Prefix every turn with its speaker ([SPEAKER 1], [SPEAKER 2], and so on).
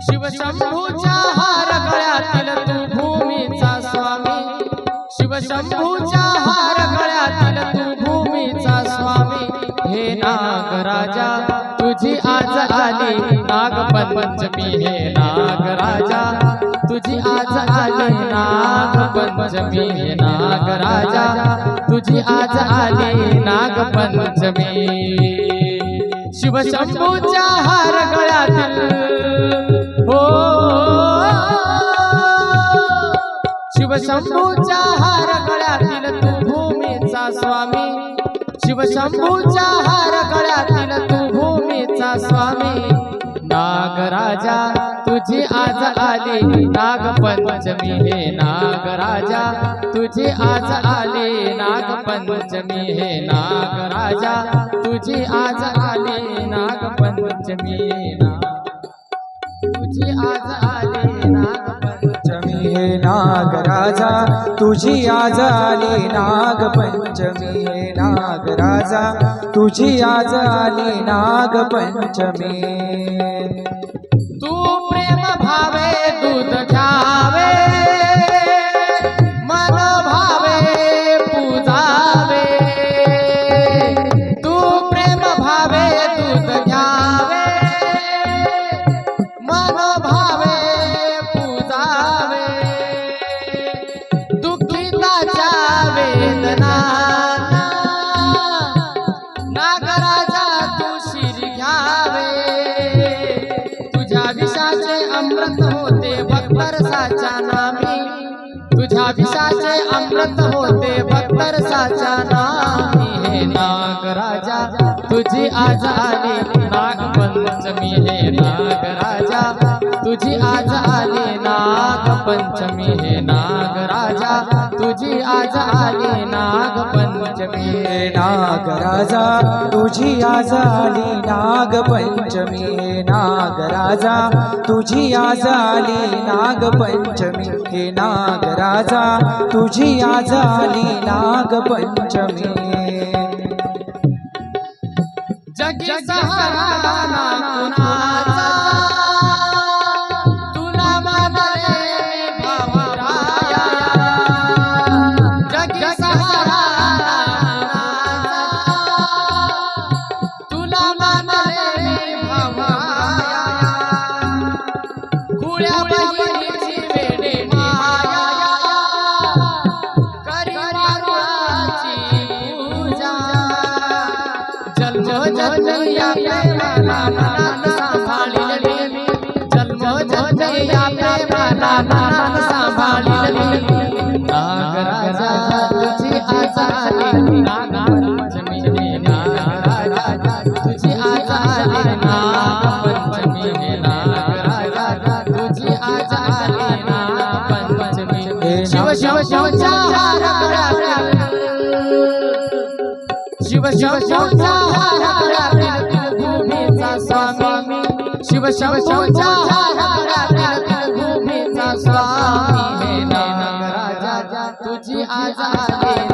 [SPEAKER 1] शिवशंभूच्या हार गळ्यातील तू भूमीचा स्वामी. शिवशंभूच्या हार गळ्यातील तू भूमीचा स्वामी. हे नागराजा तुझी आज आली नागपंचमी. हे नागराजा तुझी आज आली नागपंचमी. हे नागराजा तुझी आज आली नागपंचमी. शिवशंभूच्या हार गळ्यातील शिवशंभूच्या हार गळ्यातील तू भूमीचा स्वामी. शिवशंभूच्या हार गळ्यातील तू भूमीचा स्वामी. नागराजा तुझी आज आली. नागपंचमी हे नागराजा तुझी आज आली. नागपंचमी हे नागराजा तुझी आज आली. नागपंचमी तुझी आज आली.
[SPEAKER 2] नागराजा तुझी आज आली नागपंचमी. हे नागराजा तुझी आज आली नागपंचमी.
[SPEAKER 1] भक्तरसाच्या नामी. तुझ्या विषाचे अमृत होते भक्तरसाच्या नामी. हे नागराजा तुझी आज आली नागपंचमी. हे नागराजा तुझी आज आली नागपंचमी. हे तुझी आज आली नागपंचमी.
[SPEAKER 2] हे नागराजा तुझी आज आली नागपंचमी. हे नागराजा तुझी आज आली नागपंचमी. हे नागराजा तुझी आज आली नागपंचमी.
[SPEAKER 1] जगी सहारा जन्म जन्मया प्रेमाला मनात सांभाळिली जन्म जन्मया प्रेमाला नागराजा तुझी नागपंचमी नागराजा तुझी नागपंचमी नागराजा तुझी नागपंचमी शिव शिव शिवच्या शिवशंभूचा हरकरातील भूमीचा स्वामी. शिवशंभूचा हरकरातील भूमीचा स्वामी. हे नाग राजा तुझी आजादी